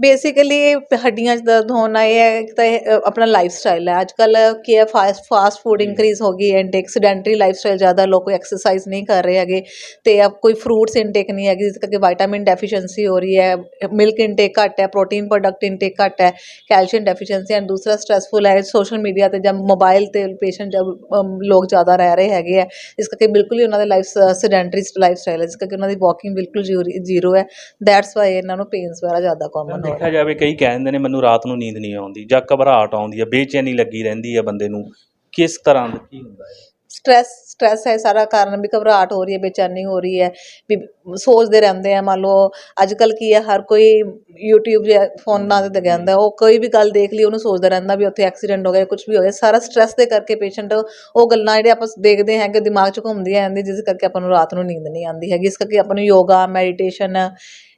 ਬੇਸਿਕਲੀ ਹੱਡੀਆਂ 'ਚ ਦਰਦ ਹੋਣਾ ਇਹ ਹੈ ਇੱਕ ਤਾਂ ਇਹ, ਆਪਣਾ ਲਾਈਫ ਸਟਾਈਲ ਹੈ। ਅੱਜ ਕੱਲ ਕੀ ਹੈ ਫਾਸਟ ਫਾਸਟ ਫੂਡ ਇਨਕਰੀਜ਼ ਹੋ ਗਈ ਹੈ ਇਨਟੇਕ ਸੈਡੈਂਟਰੀ ਲਾਈਫ ਸਟਾਈਲ ਜ਼ਿਆਦਾ ਲੋਕ ਐਕਸਰਸਾਈਜ਼ ਨਹੀਂ ਕਰ ਰਹੇ ਹੈਗੇ। ਤੇ ਅਬ ਕੋਈ ਫਰੂਟਸ ਇਨਟੇਕ ਨਹੀਂ ਹੈਗੀ ਜਿਸ ਕਰਕੇ ਵਿਟਾਮਿਨ ਡੈਫੀਸ਼ੀਐਂਸੀ ਹੋ ਰਹੀ ਹੈ। ਮਿਲਕ ਇਨਟੇਕ ਘੱਟ ਹੈ ਪ੍ਰੋਟੀਨ ਪ੍ਰੋਡਕਟ ਇਨਟੇਕ ਘੱਟ ਹੈ ਕੈਲਸ਼ੀਅਮ ਡੈਫੀਸ਼ੀਐਂਸੀ ਐਂਡ ਦੂਸਰਾ ਸਟ੍ਰੈਸਫੁਲ ਹੈ ਸੋਸ਼ਲ ਮੀਡੀਆ ਤੇ ਜਾਂ ਮੋਬਾਈਲ ਤੇ ਪੇਸ਼ੈਂਟ ਅਮ, ਲੋਕ ਜ਼ਿਆਦਾ ਰਹਿ ਰਹੇ ਹੈਗੇ ਆ ਇਸ ਕਰਕੇ ਬਿਲਕੁਲ ਹੀ ਉਹਨਾਂ ਦੇ ਲਾਈਫ ਸੈਡੈਂਟਰੀ ਲਾਈਫ ਸਟਾਈਲ ਹੈ ਜਿਸ ਕਰਕੇ ਉਹਨਾਂ ਦੀ ਵਾਕਿੰਗ ਬਿਲਕੁਲ ਜ਼ੀਰੋ ਹੈ। ਦੈਟਸ ਵਾਈ ਇਹਨਾਂ ਨੂੰ ਪੇਨਸ ਵਗੈਰਾ ਜ਼ਿਆਦਾ ਕਾਮਨ ਹੋ ਦੇਖਿਆ ਜਾਵੇ, ਕਈ ਕਹਿ ਦਿੰਦੇ ਨੇ ਮੈਨੂੰ ਰਾਤ ਨੂੰ ਨੀਂਦ ਨਹੀਂ ਆਉਂਦੀ ਜਾਂ ਘਬਰਾਹਟ ਆਉਂਦੀ ਹੈ ਬੇਚੈਨੀ ਲੱਗੀ ਰਹਿੰਦੀ ਹੈ ਬੰਦੇ ਨੂੰ। ਕਿਸ ਤਰ੍ਹਾਂ ਦਾ ਕੀ ਹੁੰਦਾ ਹੈ? ਸਟ੍ਰੈਸ ਸਟ੍ਰੈਸ ਹੈ ਸਾਰਾ ਕਾਰਨ ਵੀ ਘਬਰਾਹਟ ਹੋ ਰਹੀ ਹੈ, ਬੇਚੈਨੀ ਹੋ ਰਹੀ ਹੈ, ਵੀ ਸੋਚਦੇ ਰਹਿੰਦੇ ਆ, ਮੰਨ ਲਓ ਅੱਜ ਕੱਲ ਕੀ ਹੈ, ਹਰ ਕੋਈ YouTube ਜਾਂ ਫੋਨਾਂ ਤੇ ਲੱਗਿਆ ਉਹ ਕੋਈ ਵੀ ਗੱਲ ਦੇਖ ਲਈ, ਉਹਨੂੰ ਸੋਚਦਾ ਰਹਿੰਦਾ ਵੀ ਉੱਥੇ ਐਕਸੀਡੈਂਟ ਹੋ ਗਿਆ ਕੁਝ ਵੀ ਹੋ ਗਿਆ, ਸਾਰਾ ਸਟ੍ਰੈਸ ਦੇ ਕਰਕੇ ਪੇਸ਼ੈਂਟ ਉਹ ਗੱਲਾਂ ਜਿਹੜੇ ਆਪਾਂ ਦੇਖਦੇ ਹੈਗੇ, ਦਿਮਾਗ 'ਚ ਘੁੰਮਦੀਆਂ ਰਹਿੰਦੀ ਜਿਸ ਕਰਕੇ ਆਪਾਂ ਨੂੰ ਰਾਤ ਨੂੰ ਨੀਂਦ ਨਹੀਂ ਆਉਂਦੀ ਹੈਗੀ, ਇਸ ਕਰਕੇ ਆਪਾਂ ਨੂੰ ਯੋਗਾ ਮੈਡੀਟੇਸ਼ਨ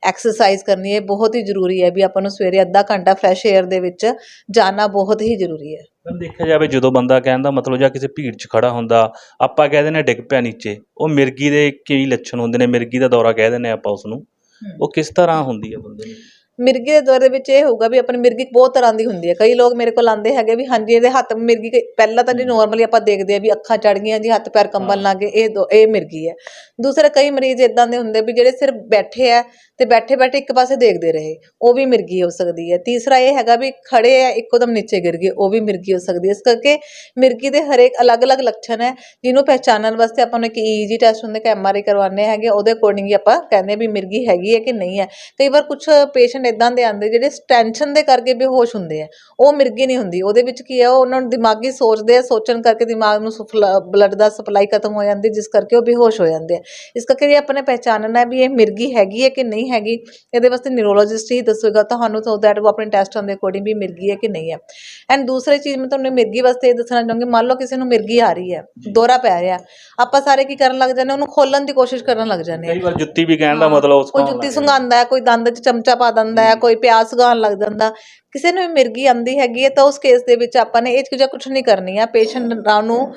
ਐਕਸਰਸਾਈਜ਼ ਕਰਨੀ ਹੈ ਬਹੁਤ ਹੀ ਜ਼ਰੂਰੀ ਹੈ ਵੀ ਆਪਾਂ ਨੂੰ ਸਵੇਰੇ ਅੱਧਾ ਘੰਟਾ ਫਰੈਸ਼ ਏਅਰ ਦੇ ਵਿੱਚ ਜਾਣਾ ਬਹੁਤ ਹੀ ਜ਼ਰੂਰੀ ਹੈ। ਮੈਮ ਦੇਖਿਆ ਜਾਵੇ ਜਦੋਂ ਬੰਦਾ ਕਹਿਣ ਦਾ ਮਤਲਬ ਜਾਂ ਕਿਸੇ ਭੀੜ 'ਚ ਖੜਾ ਹੁੰਦਾ ਆਪਾਂ ਕਹਿ ਦਿੰਦੇ ਹਾਂ ਡਿੱਗ ਪਿਆ ਨੀਚੇ ਉਹ ਮਿਰਗੀ ਦੇ ਕਈ ਲੱਛਣ ਹੁੰਦੇ ਨੇ ਮਿਰਗੀ ਦਾ ਦੌਰਾ ਕਹਿ ਦਿੰਦੇ ਹਾਂ ਆਪਾਂ ਉਸ ਨੂੰ ਉਹ ਕਿਸ ਤਰ੍ਹਾਂ ਹੁੰਦੀ ਹੈ ਬੰਦੇ ਨੂੰ ਮਿਰਗੀ ਦੇ ਦੌਰੇ ਵਿੱਚ ਇਹ ਹੋਊਗਾ ਵੀ ਆਪਣੀ ਮਿਰਗੀ ਬਹੁਤ ਤਰ੍ਹਾਂ ਦੀ ਹੁੰਦੀ ਹੈ। ਕਈ ਲੋਕ ਮੇਰੇ ਕੋਲ ਆਉਂਦੇ ਹੈਗੇ ਵੀ ਹਾਂਜੀ ਇਹਦੇ ਹੱਥ ਮਿਰਗੀ ਪਹਿਲਾਂ ਤਾਂ ਜੀ ਨਾਰਮਲੀ ਆਪਾਂ ਦੇਖਦੇ ਆ ਵੀ ਅੱਖਾਂ ਚੜ ਗਈਆਂ ਜੀ ਹੱਥ ਪੈਰ ਕੰਬਣ ਲੱਗ ਗਏ ਇਹ ਦੋ- ਇਹ ਮਿਰਗੀ ਹੈ। ਦੂਸਰੇ ਕਈ ਮਰੀਜ਼ ਇਦਾਂ ਦੇ ਹੁੰਦੇ ਵੀ ਜਿਹੜੇ ਸਿਰਫ ਬੈਠੇ ਆ ਤੇ ਬੈਠੇ ਬੈਠੇ ਇੱਕ ਪਾਸੇ ਦੇਖਦੇ ਰਹੇ ਉਹ ਵੀ ਮਿਰਗੀ ਹੋ ਸਕਦੀ ਹੈ। ਤੀਸਰਾ ਇਹ ਹੈਗਾ ਵੀ ਖੜੇ ਆ ਇੱਕੋਦਮ ਨੀਚੇ ਗਿਰ ਗਏ ਉਹ ਵੀ ਮਿਰਗੀ ਹੋ ਸਕਦੀ ਹੈ। ਇਸ ਕਰਕੇ ਮਿਰਗੀ ਦੇ ਹਰੇਕ ਅਲੱਗ-ਅਲੱਗ ਲੱਛਣ ਹੈ ਜਿਹਨੂੰ ਪਹਿਚਾਨਣ ਵਾਸਤੇ ਆਪਾਂ ਨੂੰ ਇੱਕ ਈਜੀ ਟੈਸਟ ਹੁੰਦੇ ਕਿ ਐਮਆਰਆਈ ਕਰਵਾਉਂਦੇ ਹੈਗੇ ਉਹਦੇ ਅਕੋਰਡਿੰਗ ਹੀ ਆਪਾਂ ਕਹਿੰਦੇ ਵੀ ਮਿਰਗੀ ਹੈਗੀ ਹੈ ਕਿ ਨਹੀਂ ਹੈ। ਕਈ ਵਾਰ ਕੁਝ ਪੇਸ਼ੈਂਟ ਇਦਾਂ ਦੇ ਆਉਂਦੇ ਜਿਹੜੇ ਟੈਨਸ਼ਨ ਦੇ ਕਰਕੇ ਬੇਹੋਸ਼ ਹੁੰਦੇ ਆ ਉਹ ਮਿਰਗੀ ਨਹੀਂ ਹੁੰਦੀ ਉਹਦੇ ਵਿੱਚ ਕੀ ਹੈ ਉਹ ਉਹਨਾਂ ਨੂੰ ਦਿਮਾਗੀ ਸੋਚਦੇ ਆ ਸੋਚਣ ਕਰਕੇ ਦਿਮਾਗ ਨੂੰ ਬਲੱਡ ਦਾ ਸਪਲਾਈ ਖਤਮ ਹੋ ਜਾਂਦੀ ਜਿਸ ਕਰਕੇ ਉਹ ਬੇਹੋਸ਼ ਹੋ ਜਾਂਦੇ ਆ। ਇਸ ਕਰਕੇ ਜੇ ਆਪਣੇ ਪਹਿਚਾਨਣਾ ਹੈ ਵੀ ਇਹ ਮਿਰਗੀ ਹੈਗੀ ਹੈ ਕਿ ਨਹੀਂ ਹੈਗੀ ਇਹਦੇ ਵਾਸਤੇ ਨਿਊਰੋਲੋਜਿਸਟ ਹੀ ਦੱਸੇਗਾ ਤੁਹਾਨੂੰ ਸੋ ਦੈਟ ਉਹ ਆਪਣੇ ਟੈਸਟਾਂ ਦੇ ਅਕੋਰਡਿੰਗ ਵੀ ਮਿਰਗੀ ਹੈ ਕਿ ਨਹੀਂ ਹੈ। ਐਂਡ ਦੂਸਰੀ ਚੀਜ਼ ਮੈਂ ਤੁਹਾਨੂੰ ਮਿਰਗੀ ਵਾਸਤੇ ਇਹ ਦੱਸਣਾ ਚਾਹੂੰਗੀ ਮੰਨ ਲਓ ਕਿਸੇ ਨੂੰ ਮਿਰਗੀ ਆ ਰਹੀ ਹੈ ਦੌਰਾ ਪੈ ਰਿਹਾ ਆਪਾਂ ਸਾਰੇ ਕੀ ਕਰਨ ਲੱਗ ਜਾਂਦੇ ਉਹਨੂੰ ਖੋਲਣ ਦੀ ਕੋਸ਼ਿਸ਼ ਕਰਨ ਲੱਗ ਜਾਂਦੇ ਆ ਕਈ ਵਾਰ ਜੁੱਤੀ ਵੀ ਕਹਿਣ ਦਾ ਮਤਲਬ ਉਸ ਕੋਈ ਜੁੱਤੀ ਸੰਘਾਉਂਦਾ ਹੈ ਕੋਈ ਦੰਦ 'ਚ ਚਮਚਾ ਪਾ ਦਿੰਦਾ ਹੈ, ਕੋਈ ਪਿਆਜ਼ ਸੰਘਾਉਣ ਲੱਗ ਜਾਂਦਾ, ਕਿਸੇ ਨੂੰ ਵੀ ਮਿਰਗੀ ਆਂਦੀ ਹੈਗੀ ਹੈ ਤਾਂ ਉਸ ਕੇਸ ਦੇ ਵਿੱਚ ਆਪਾਂ ਨੇ ਇਹ ਚੀਜ਼ਾਂ ਕੁਝ ਨਹੀਂ ਕਰਨੀਆਂ ਪੇਸ਼ੈਂਟ ਨੂੰ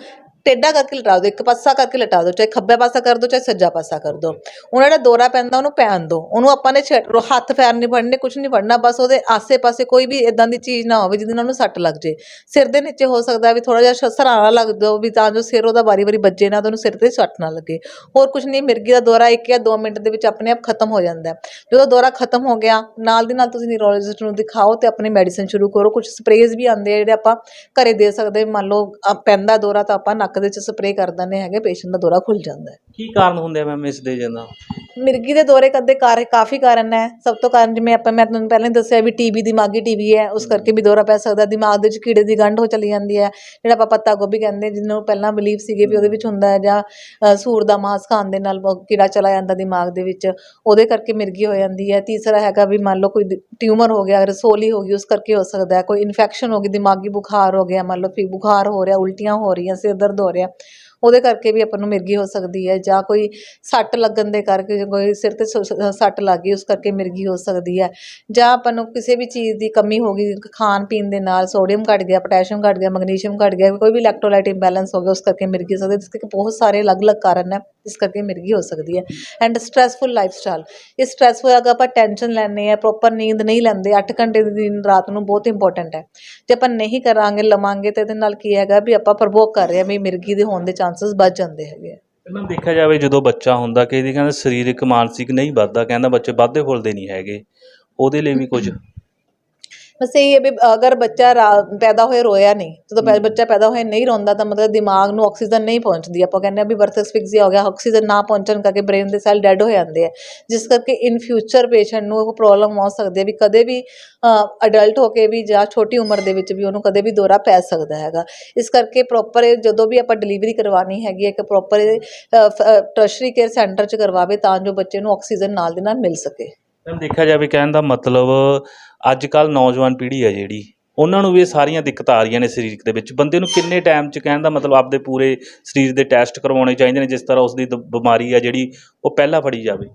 ਟੇਢਾ ਕਰਕੇ ਲਟਾ ਦਿਓ, ਇੱਕ ਪਾਸਾ ਕਰਕੇ ਲਟਾ ਦਿਓ, ਚਾਹੇ ਖੱਬੇ ਪਾਸਾ ਕਰ ਦਿਓ, ਚਾਹੇ ਸੱਜਾ ਪਾਸਾ ਕਰ ਦਿਓ। ਉਹਨਾਂ ਜਿਹੜਾ ਦੌਰਾ ਪੈਂਦਾ, ਉਹਨੂੰ ਪੈਣ ਦਿਓ। ਉਹਨੂੰ ਆਪਾਂ ਨੇ ਰੋ- ਹੱਥ ਫੈਰ ਨਹੀਂ ਫੜਨੇ ਕੁਝ ਨਹੀਂ ਫੜਨਾ, ਬਸ ਉਹਦੇ ਆਸੇ-ਪਾਸੇ ਕੋਈ ਵੀ ਇਦਾਂ ਦੀ ਚੀਜ਼ ਨਾ ਹੋਵੇ, ਜਿਹਦੇ ਨਾਲ ਉਹਨੂੰ ਸੱਟ ਲੱਗ ਜੇ। ਸਿਰ ਦੇ ਨੀਚੇ ਹੋ ਸਕਦਾ ਵੀ ਥੋੜਾ ਜਿਹਾ ਸਰਾਣਾ ਲੱਗ ਦਿਓ ਵੀ ਤਾਂ ਜੋ ਸਿਰ ਉਹਦਾ ਵਾਰੀ-ਵਾਰੀ ਵੱਜੇ ਨਾ, ਤਾਂ ਉਹਨੂੰ ਸਿਰ ਤੇ ਸੱਟ ਨਾ ਲੱਗੇ। ਹੋਰ ਕੁਝ ਨਹੀਂ, ਮਿਰਗੀ ਦਾ ਦੌਰਾ 1 ਜਾਂ 2 ਮਿੰਟ ਦੇ ਵਿੱਚ ਆਪਣੇ ਆਪ ਖਤਮ ਹੋ ਜਾਂਦਾ ਜਦੋਂ ਦੌਰਾ ਖਤਮ ਹੋ ਗਿਆ, ਨਾਲ ਦੀ ਨਾਲ ਤੁਸੀਂ ਨਿਊਰੋਲੋਜਿਸਟ ਨੂੰ ਦਿਖਾਓ ਤੇ ਆਪਣੀ ਮੈਡੀਸਿਨ ਸ਼ੁਰੂ ਕਰੋ। ਕੁਝ ਸਪਰੇਜ਼ ਵੀ ਆਉਂਦੇ ਆ, ਜਿਹੜੇ ਆਪਾਂ ਘਰੇ ਦੇ ਸਕਦੇ, ਮੰਨ ਲਓ ਪੈਂਦਾ ਦੌਰਾ ਤਾਂ ਆਪਾਂ ਨੱਕ ਦੇ ਵਿੱਚ ਸਪਰੇਅ ਕਰ ਦਿੰਦੇ ਹੈਗੇ ਪੇਸ਼ੈਂਟ ਦਾ ਦੌਰਾ ਖੁੱਲ ਜਾਂਦਾ ਹੈ। ਕੀ ਕਾਰਨ ਹੁੰਦੇ ਆ ਮੈਮ ਇਸ ਦੇ ਜਨਾ ਮਿਰਗੀ ਦੇ ਦੌਰੇ ਕਦੇ ਕਾਰ ਕਾਫੀ ਕਾਰਨ ਹੈ। ਸਭ ਤੋਂ ਕਾਰਨ ਜਿਵੇਂ ਆਪਾਂ ਮੈਂ ਤੁਹਾਨੂੰ ਪਹਿਲਾਂ ਹੀ ਦੱਸਿਆ ਵੀ ਟੀਬੀ ਦਿਮਾਗੀ ਟੀਬੀ ਹੈ ਉਸ ਕਰਕੇ ਵੀ ਦੌਰਾ ਪੈ ਸਕਦਾ ਦਿਮਾਗ ਦੇ ਵਿੱਚ ਕੀੜੇ ਦੀ ਗੰਢ ਹੋ ਚਲੀ ਜਾਂਦੀ ਹੈ। ਜਿਹੜਾ ਆਪਾਂ ਪੱਤਾ ਗੋਭੀ ਕਹਿੰਦੇ ਜਿਹਨੂੰ ਪਹਿਲਾਂ ਬਿਲੀਵ ਸੀਗੇ ਵੀ ਉਹਦੇ ਵਿੱਚ ਹੁੰਦਾ ਹੈ ਜਾਂ ਅ, ਸੂਰ ਦਾ ਮਾਂਸ ਖਾਣ ਦੇ ਨਾਲ ਬਹੁਤ ਕੀੜਾ ਚਲਾ ਜਾਂਦਾ ਦਿਮਾਗ ਦੇ ਵਿੱਚ ਉਹਦੇ ਕਰਕੇ ਮਿਰਗੀ ਹੋ ਜਾਂਦੀ ਹੈ। ਤੀਸਰਾ ਹੈਗਾ ਵੀ ਮੰਨ ਲਓ ਕੋਈ ਟਿਊਮਰ ਹੋ ਗਿਆ ਰਸੋਲੀ ਹੋ ਗਈ ਉਸ ਕਰਕੇ ਹੋ ਸਕਦਾ ਹੈ। ਕੋਈ ਇਨਫੈਕਸ਼ਨ ਹੋ ਗਈ ਦਿਮਾਗੀ ਬੁਖਾਰ ਹੋ ਗਿਆ ਮੰਨ ਲਓ ਫਿਰ ਬੁਖਾਰ ਹੋ ਰਿਹਾ ਉਲਟੀਆਂ ਹੋ ਰਹੀਆਂ ਸਿਰ ਦਰਦ ਹੋ ਰਿਹਾ। ਉਹਦੇ ਕਰਕੇ ਵੀ ਆਪਾਂ ਨੂੰ ਮਿਰਗੀ ਹੋ ਸਕਦੀ ਹੈ ਜਾਂ ਕੋਈ ਸੱਟ ਲੱਗਣ ਦੇ ਕਰਕੇ ਕੋਈ ਸਿਰ ਤੇ ਸ- ਸੱਟ ਲੱਗ ਗਈ, ਉਸ ਕਰਕੇ ਮਿਰਗੀ ਹੋ ਸਕਦੀ ਹੈ। ਜਾਂ ਆਪਾਂ ਨੂੰ ਕਿਸੇ ਵੀ ਚੀਜ਼ ਦੀ ਕਮੀ ਹੋ ਗਈ, ਖਾਣ ਪੀਣ ਦੇ ਨਾਲ ਸੋਡੀਅਮ ਘਟ ਗਿਆ, ਪੋਟਾਸ਼ੀਅਮ ਘਟ ਗਿਆ, ਮੈਗਨੀਸ਼ੀਅਮ ਘਟ ਗਿਆ, ਕੋਈ ਵੀ ਇਲੈਕਟ੍ਰੋਲਾਈਟ ਇੰਬੈਲੈਂਸ ਹੋ ਗਿਆ, ਉਸ ਕਰਕੇ ਮਿਰਗੀ ਹੋ ਸਕਦੀ ਹੈ, ਜਿਸ ਕਰਕੇ ਬਹੁਤ ਸਾਰੇ ਅਲੱਗ-ਅਲੱਗ ਕਾਰਨ ਹੈ, ਇਸ ਕਰਕੇ ਮਿਰਗੀ ਹੋ ਸਕਦੀ ਹੈ। ਐਂਡ ਸਟ੍ਰੈਸਫੁਲ ਲਾਈਫਸਟਾਈਲ ਇਹ ਸਟ੍ਰੈਸਫੁਲ ਅਗਰ ਆਪਾਂ ਟੈਨਸ਼ਨ ਲੈਂਦੇ ਆ ਪ੍ਰੋਪਰ ਨੀਂਦ ਨਹੀਂ ਲੈਂਦੇ 8 ਘੰਟੇ ਦੀ ਦਿਨ ਰਾਤ ਨੂੰ ਬਹੁਤ ਇੰਪੋਰਟੈਂਟ ਹੈ। ਜੇ ਆਪਾਂ ਨਹੀਂ ਕਰਾਂਗੇ, ਲਵਾਂਗੇ, ਤੇ ਇਹਦੇ ਨਾਲ ਕੀ ਹੈਗਾ ਵੀ ਆਪਾਂ ਪ੍ਰਭੋਗ ਕਰ ਰਹੇ ਹਾਂ ਵੀ ਮਿਰਗੀ ਦੇ ਹੋਣ ਦੇ ਚਾਂਸ ਚਾਂਸਸ ਵੱਧ ਜਾਂਦੇ ਹੈਗੇ ਆ। ਮੈਮ ਦੇਖਿਆ ਜਾਵੇ ਜਦੋਂ ਬੱਚਾ ਹੁੰਦਾ ਕਿ ਇਹਦੀ ਕਹਿੰਦਾ ਸਰੀਰਕ ਮਾਨਸਿਕ ਨਹੀਂ ਵੱਧਦਾ, ਕਹਿੰਦਾ ਬੱਚੇ ਵੱਧਦੇ ਫੁੱਲਦੇ ਨਹੀਂ ਹੈਗੇ। ਉਹਦੇ ਲਈ ਵੀ ਕੁਝ ਬਸ ਇਹ ਹੈ ਵੀ ਅਗਰ ਬੱਚਾ ਪੈਦਾ ਹੋਏ ਰੋਇਆ ਨਹੀਂ ਜਦੋਂ ਬੱਚਾ ਪੈਦਾ ਹੋਏ ਨਹੀਂ ਰੋਂਦਾ ਤਾਂ ਮਤਲਬ ਦਿਮਾਗ ਨੂੰ ਆਕਸੀਜਨ ਨਹੀਂ ਪਹੁੰਚਦੀ। ਆਪਾਂ ਕਹਿੰਦੇ ਆ ਵੀ ਬਰਥ ਐਸਫਿਕਸੀਆ ਹੋ ਗਿਆ ਆਕਸੀਜਨ ਨਾ ਪਹੁੰਚਣ ਕਰਕੇ ਬ੍ਰੇਨ ਦੇ ਸੈੱਲ ਡੈਡ ਹੋ ਜਾਂਦੇ ਆ। ਜਿਸ ਕਰਕੇ ਇਨ ਫਿਊਚਰ ਪੇਸ਼ੈਂਟ ਨੂੰ ਉਹ ਪ੍ਰੋਬਲਮ ਹੋ ਸਕਦੀ ਹੈ ਵੀ ਕਦੇ ਵੀ ਅਡਲਟ ਹੋ ਕੇ ਵੀ ਜਾਂ ਛੋਟੀ ਉਮਰ ਦੇ ਵਿੱਚ ਵੀ ਉਹਨੂੰ ਕਦੇ ਵੀ ਦੌਰਾ ਪੈ ਸਕਦਾ ਹੈਗਾ। ਇਸ ਕਰਕੇ ਪ੍ਰੋਪਰ ਜਦੋਂ ਵੀ ਆਪਾਂ ਡਿਲੀਵਰੀ ਕਰਵਾਉਣੀ ਹੈਗੀ ਇੱਕ ਪ੍ਰੋਪਰ ਟਰਸ਼ਰੀ ਕੇਅਰ ਸੈਂਟਰ 'ਚ ਕਰਵਾਵੇ ਤਾਂ ਜੋ ਬੱਚੇ ਨੂੰ ਆਕਸੀਜਨ ਨਾਲ ਦੇ ਨਾਲ ਮਿਲ ਸਕੇ। ਮੈਮ ਦੇਖਿਆ ਜਾਵੇ ਕਹਿਣ ਦਾ ਮਤਲਬ ਅੱਜ ਕੱਲ ਨੌਜਵਾਨ ਪੀੜ੍ਹੀ ਹੈ ਜਿਹੜੀ, ਉਹਨਾਂ ਨੂੰ ਵੀ ਇਹ ਸਾਰੀਆਂ ਦਿੱਕਤਾਂ ਆ ਰਹੀਆਂ ਨੇ ਸਰੀਰਕ ਦੇ ਵਿੱਚ। ਬੰਦੇ ਨੂੰ ਕਿੰਨੇ ਟਾਈਮ 'ਚ ਕਹਿਣ ਦਾ ਮਤਲਬ ਆਪਦੇ ਪੂਰੇ ਸਰੀਰ ਦੇ ਟੈਸਟ ਕਰਵਾਉਣੇ ਚਾਹੀਦੇ ਨੇ, ਜਿਸ ਤਰ੍ਹਾਂ ਉਸ ਦੀ ਦ- ਬਿਮਾਰੀ ਆ ਜਿਹੜੀ, ਉਹ ਪਹਿਲਾਂ ਫੜੀ ਜਾਵੇ?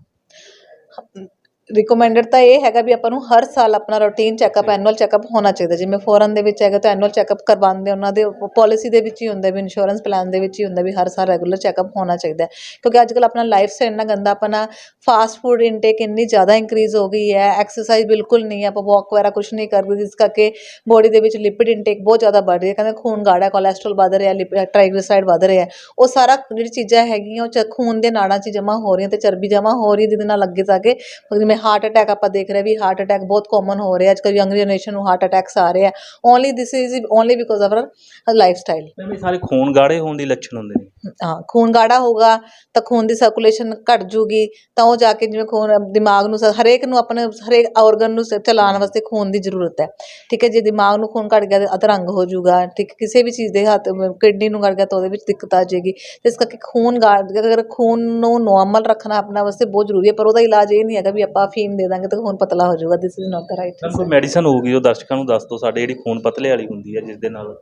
ਰਿਕਮੈਂਡਡ ਤਾਂ ਇਹ ਹੈਗਾ ਵੀ ਆਪਾਂ ਨੂੰ ਹਰ ਸਾਲ ਆਪਣਾ ਰੂਟੀਨ ਚੈੱਕਅਪ ਐਨੂਅਲ ਚੈੱਕਅਪ ਹੋਣਾ ਚਾਹੀਦਾ। ਜਿਵੇਂ ਫੋਰਨ ਦੇ ਵਿੱਚ ਹੈਗਾ ਤਾਂ ਐਨੂਅਲ ਚੈੱਕਅਪ ਕਰਵਾਉਂਦੇ ਉਹਨਾਂ ਦੇ ਪਾਲਿਸੀ ਦੇ ਵਿੱਚ ਹੀ ਹੁੰਦਾ ਵੀ ਇੰਸ਼ੋਰੈਂਸ ਪਲਾਨ ਦੇ ਵਿੱਚ ਹੀ ਹੁੰਦਾ ਵੀ ਹਰ ਸਾਲ ਰੈਗੂਲਰ ਚੈੱਕਅਪ ਹੋਣਾ ਚਾਹੀਦਾ। ਕਿਉਂਕਿ ਅੱਜ ਕੱਲ੍ਹ ਆਪਣਾ ਲਾਈਫ ਸਟਾਈਲ ਇੰਨਾ ਗੰਦਾ ਆਪਣਾ ਫਾਸਟ ਫੂਡ ਇਨਟੇਕ ਇੰਨੀ ਜ਼ਿਆਦਾ ਇੰਕਰੀਜ਼ ਹੋ ਗਈ ਹੈ ਐਕਸਰਸਾਈਜ਼ ਬਿਲਕੁਲ ਨਹੀਂ ਹੈ ਆਪਾਂ ਵਾਕ ਵਗੈਰਾ ਕੁਝ ਨਹੀਂ ਕਰਦੇ ਜਿਸ ਕਰਕੇ ਬੋਡੀ ਦੇ ਵਿੱਚ ਲਿਪਿਡ ਇਨਟੇਕ ਬਹੁਤ ਜ਼ਿਆਦਾ ਵੱਧ ਰਹੀ। ਹੈ ਕਹਿੰਦੇ ਖੂਨ ਗਾੜਾ ਕੋਲੇਸਟ੍ਰੋਲ ਵੱਧ ਰਿਹਾ ਟ੍ਰਾਈਗਲਿਸਰਾਈਡ ਵੱਧ ਰਿਹਾ ਉਹ ਸਾਰਾ ਜਿਹੜੀ ਚੀਜ਼ਾਂ ਹੈਗੀਆਂ ਉਹ ਚ ਖੂਨ ਦੇ ਨਾੜਾਂ 'ਚ ਜਮ੍ਹਾਂ ਹੋ ਰਹੀਆਂ ਤੇ ਚਰਬੀ ਜਮ੍ਹਾਂ ਹੋ ਰਹੀ ਹੈ ਜਿਹਦੇ ਨਾਲ ਅੱਗੇ ਜਾ ਕੇ ਜਿਵੇਂ ਹਾਰਟ ਅਟੈਕ ਆਪਾਂ ਦੇਖ ਰਹੇ ਵੀ ਹਾਰਟ ਅਟੈਕ ਬਹੁਤ ਕਾਮਨ ਹੋ ਰਿਹਾ। ਅੱਜ ਕੱਲ੍ਹ ਯੰਗ ਜਨਰੇਸ਼ਨ ਨੂੰ ਹਾਰਟ ਅਟੈਕਸ ਆ ਰਹੇ ਆ। Only this is only because of our lifestyle ma'am ਇਹ ਸਾਰੇ ਖੂਨ ਗਾੜੇ ਹੋਣ ਦੇ ਲੱਛਣ ਹੁੰਦੇ ਨੇ। ਹਾਂ ਖੂਨ ਗਾੜਾ ਹੋਊਗਾ ਤਾਂ ਖੂਨ ਦੀ ਸਰਕੂਲੇਸ਼ਨ ਘਟ ਜੂਗੀ ਤਾਂ ਉਹ ਜਾ ਕੇ ਜਿਵੇਂ ਖੂਨ ਦਿਮਾਗ ਨੂੰ ਹਰੇਕ ਨੂੰ ਆਪਣੇ ਹਰੇਕ ਆਰਗਨ ਨੂੰ ਚਲਾਉਣ ਵਾਸਤੇ ਖੂਨ ਦੀ ਜ਼ਰੂਰਤ ਹੈ। ਠੀਕ ਹੈ ਜੇ ਦਿਮਾਗ ਨੂੰ ਖੂਨ ਘਟ ਗਿਆ ਤਾਂ ਅਧਰੰਗ ਹੋ ਜਾਊਗਾ। ਠੀਕ ਕਿਸੇ ਵੀ ਚੀਜ਼ ਦੇ ਹੱਥ ਕਿਡਨੀ ਨੂੰ ਘਟ ਗਿਆ ਤਾਂ ਉਹਦੇ ਵਿੱਚ ਦਿੱਕਤ ਆ ਜਾਏਗੀ। ਇਸ ਕਰਕੇ ਖੂਨ ਗਾ ਅਗਰ ਖੂਨ ਨੂੰ ਨੋਰਮਲ ਰੱਖਣਾ ਆਪਣਾ ਵਾਸਤੇ ਬਹੁਤ ਜ਼ਰੂਰੀ ਹੈ ਪਰ ਉਹਦਾ ਇਲਾਜ ਇਹ ਨਹੀਂ ਹੈਗਾ ਵੀ ਆਪਾਂ ਫੀਮ ਦੇ ਦਾਂਗੇ ਤਾਂ ਖੂਨ ਪਤਲਾ ਹੋ ਜਾਊਗਾ this is not the right ma'am ਕੋਈ ਮੈਡੀਸਨ ਹੋਊਗੀ ਉਹ ਦਰਸ਼ਕਾਂ ਨੂੰ ਦੱਸ ਦਿਓ ਸਾਡੇ ਜਿਹੜੀ ਖੂਨ ਪਤਲੇ ਵਾਲੀ ਹੁੰਦੀ ਹੈ ਜਿਸ ਦੇ ਨਾਲ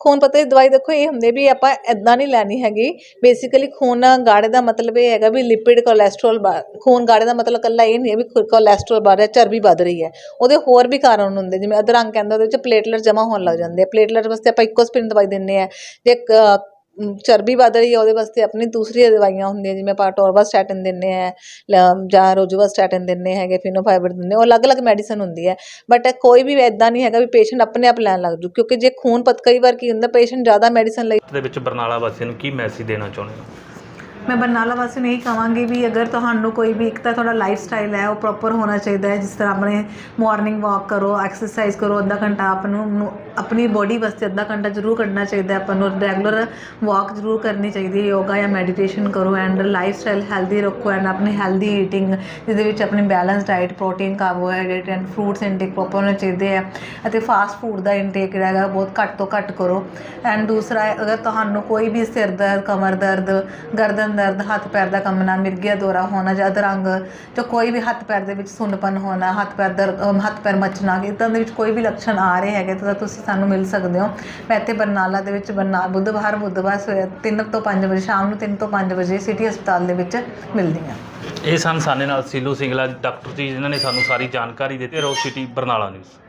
ਖੂਨ ਪਤਲੇ ਦਵਾਈ ਦੇਖੋ ਇਹ ਹੁੰਦੇ ਵੀ ਆਪਾਂ ਇਦਾਂ ਨਹੀਂ ਲੈਣੀ ਹੈਗੀ। ਬੇਸਿਕਲੀ ਖੂਨ ਗਾੜੇ ਦਾ ਮਤਲਬ ਇਹ ਹੈਗਾ ਵੀ ਲਿਪਿਡ ਕੋਲੇਸਟ੍ਰੋਲ ਖੂਨ ਗਾੜੇ ਦਾ ਮਤਲਬ ਕੱਲਾ ਇਹ ਨਹੀਂ ਹੈ ਵੀ ਕੋਲੇਸਟ੍ਰੋਲ ਵੱਧ ਰਿਹਾ ਚਰਬੀ ਵੱਧ ਰਹੀ ਹੈ। ਉਹਦੇ ਹੋਰ ਵੀ ਕਾਰਨ ਹੁੰਦੇ ਜਿਵੇਂ ਅਧਰੰਗ ਕਹਿੰਦਾ ਉਹਦੇ ਵਿੱਚ ਪਲੇਟਲੇਟ ਜਮ੍ਹਾਂ ਹੋਣ ਲੱਗ ਜਾਂਦੇ ਆ। ਪਲੇਟਲੇਟ ਵਾਸਤੇ ਆਪਾਂ ਇੱਕੋ ਸਪਿਨ ਦਵਾਈ ਦਿੰਨੇ ਆ। ਜੇ ਚਰਬੀ ਵੱਧ ਰਹੀ ਹੈ, ਉਹਦੇ ਵਾਸਤੇ ਆਪਣੀ ਦੂਸਰੀ ਦਵਾਈਆਂ ਹੁੰਦੀਆਂ, ਜਿਵੇਂ ਆਪਾਂ ਟੋਰਵਾਸਟੈਟਿਨ ਦਿੰਨੇ ਆ ਲ- ਜਾਂ ਰੋਜੂਵਾਸਟੈਟਿਨ ਦਿੰਨੇ ਹੈਗੇ, ਫਿਨੋਫਾਈਬਰ ਦਿੰਨੇ ਉਹ ਅਲੱਗ-ਅਲੱਗ ਮੈਡੀਸਨ ਹੁੰਦੀ ਹੈ ਬਟ ਕੋਈ ਵੀ ਇਦਾਂ ਨਹੀਂ ਹੈਗਾ ਵੀ ਪੇਸ਼ੈਂਟ ਆਪਣੇ ਆਪ ਲੈਣ ਲੱਗ ਜੂ, ਕਿਉਂਕਿ ਜੇ ਖੂਨ ਪਤ ਕਈ ਵਾਰ ਕੀ ਹੁੰਦਾ ਪੇਸ਼ੈਂਟ ਜ਼ਿਆਦਾ ਮੈਡੀਸਨ ਲਈ ਦੇ ਵਿੱਚ ਬਰਨਾਲਾ ਵਾਸੀਆਂ ਨੂੰ ਕੀ ਮੈਸੇਜ ਦੇਣਾ ਚਾਹੁੰਦੇ ਹੋ? ਮੈਂ ਬਰਨਾਲਾ ਵਾਸੀ ਨੂੰ ਇਹ ਕਹਾਂਗੀ ਵੀ ਅਗਰ ਤੁਹਾਨੂੰ ਕੋਈ ਵੀ ਇੱਕ ਤਾਂ ਤੁਹਾਡਾ ਲਾਈਫ ਸਟਾਈਲ ਹੈ, ਉਹ ਪ੍ਰੋਪਰ ਹੋਣਾ ਚਾਹੀਦਾ ਹੈ, ਜਿਸ ਤਰ੍ਹਾਂ ਆਪਣੇ ਮਾਰਨਿੰਗ ਵਾਕ ਕਰੋ ਐਕਸਰਸਾਈਜ਼ ਕਰੋ, ਅੱਧਾ ਘੰਟਾ ਆਪ ਨੂੰ ਆਪਣੀ ਬੋਡੀ ਵਾਸਤੇ ਅੱਧਾ ਘੰਟਾ ਜ਼ਰੂਰ ਕੱਢਣਾ ਚਾਹੀਦਾ ਹੈ। ਆਪਾਂ ਨੂੰ ਰੈਗੂਲਰ ਵਾਕ ਜ਼ਰੂਰ ਕਰਨੀ ਚਾਹੀਦੀ ਹੈ ਯੋਗਾ ਜਾਂ ਮੈਡੀਟੇਸ਼ਨ ਕਰੋ ਐਂਡ ਲਾਈਫ ਸਟਾਈਲ ਹੈਲਦੀ ਰੱਖੋ ਐਂਡ ਆਪਣੀ ਹੈਲਦੀ ਈਟਿੰਗ ਜਿਹਦੇ ਵਿੱਚ ਆਪਣੀ balance diet protein carbohydrate and fruits intake proper ਹੋਣੇ ਚਾਹੀਦੇ ਹੈ ਅਤੇ ਫਾਸਟ ਫੂਡ ਦਾ ਇਨਟੇਕ ਜਿਹੜਾ ਹੈਗਾ, ਬਹੁਤ ਘੱਟ ਤੋਂ ਘੱਟ ਕਰੋ। ਐਂਡ ਦੂਸਰਾ ਅਗਰ ਤੁਹਾਨੂੰ ਕੋਈ ਵੀ ਸਿਰ ਦਰਦ, ਕਮਰ ਦਰਦ, ਗਰਦਨ ਦਰਦ, ਹੱਥ ਪੈਰ ਦਾ ਕੰਬਣਾ ਮਿਰਗੀਆ ਦੌਰਾ ਹੋਣਾ ਜਾਂ ਅਧਰੰਗ ਜਾਂ ਕੋਈ ਵੀ ਹੱਥ ਪੈਰ ਦੇ ਵਿੱਚ ਸੁੰਨਪਨ ਹੋਣਾ, ਹੱਥ ਪੈਰ ਦਰ ਹੱਥ ਪੈਰ ਮੱਚਣਾ ਇੱਦਾਂ ਦੇ ਵਿੱਚ ਕੋਈ ਵੀ ਲੱਛਣ ਆ ਰਹੇ ਹੈਗੇ, ਤਾਂ ਤੁਸੀਂ ਸਾਨੂੰ ਮਿਲ ਸਕਦੇ ਹੋ। ਮੈਂ ਇੱਥੇ ਬਰਨਾਲਾ ਦੇ ਵਿੱਚ ਬਰਨਾਲਾ ਬੁੱਧਵਾਰ ਬੁੱਧਵਾਰ ਸਵੇਰੇ 3 ਤੋਂ 5 ਵਜੇ, ਸ਼ਾਮ ਨੂੰ 3 ਤੋਂ 5 ਵਜੇ ਸਿਟੀ ਹਸਪਤਾਲ ਦੇ ਵਿੱਚ ਮਿਲਦੀ ਹਾਂ। ਇਹ ਸਨ ਸਾਡੇ ਨਾਲ ਸੀਲੂ ਸਿੰਗਲਾ, ਡਾਕਟਰ ਜੀ, ਜਿਨ੍ਹਾਂ ਨੇ ਸਾਨੂੰ ਸਾਰੀ ਜਾਣਕਾਰੀ ਦਿੱਤੀ ਰੋ ਸਿਟੀ ਬਰਨਾਲਾ ਨਿਊਜ਼।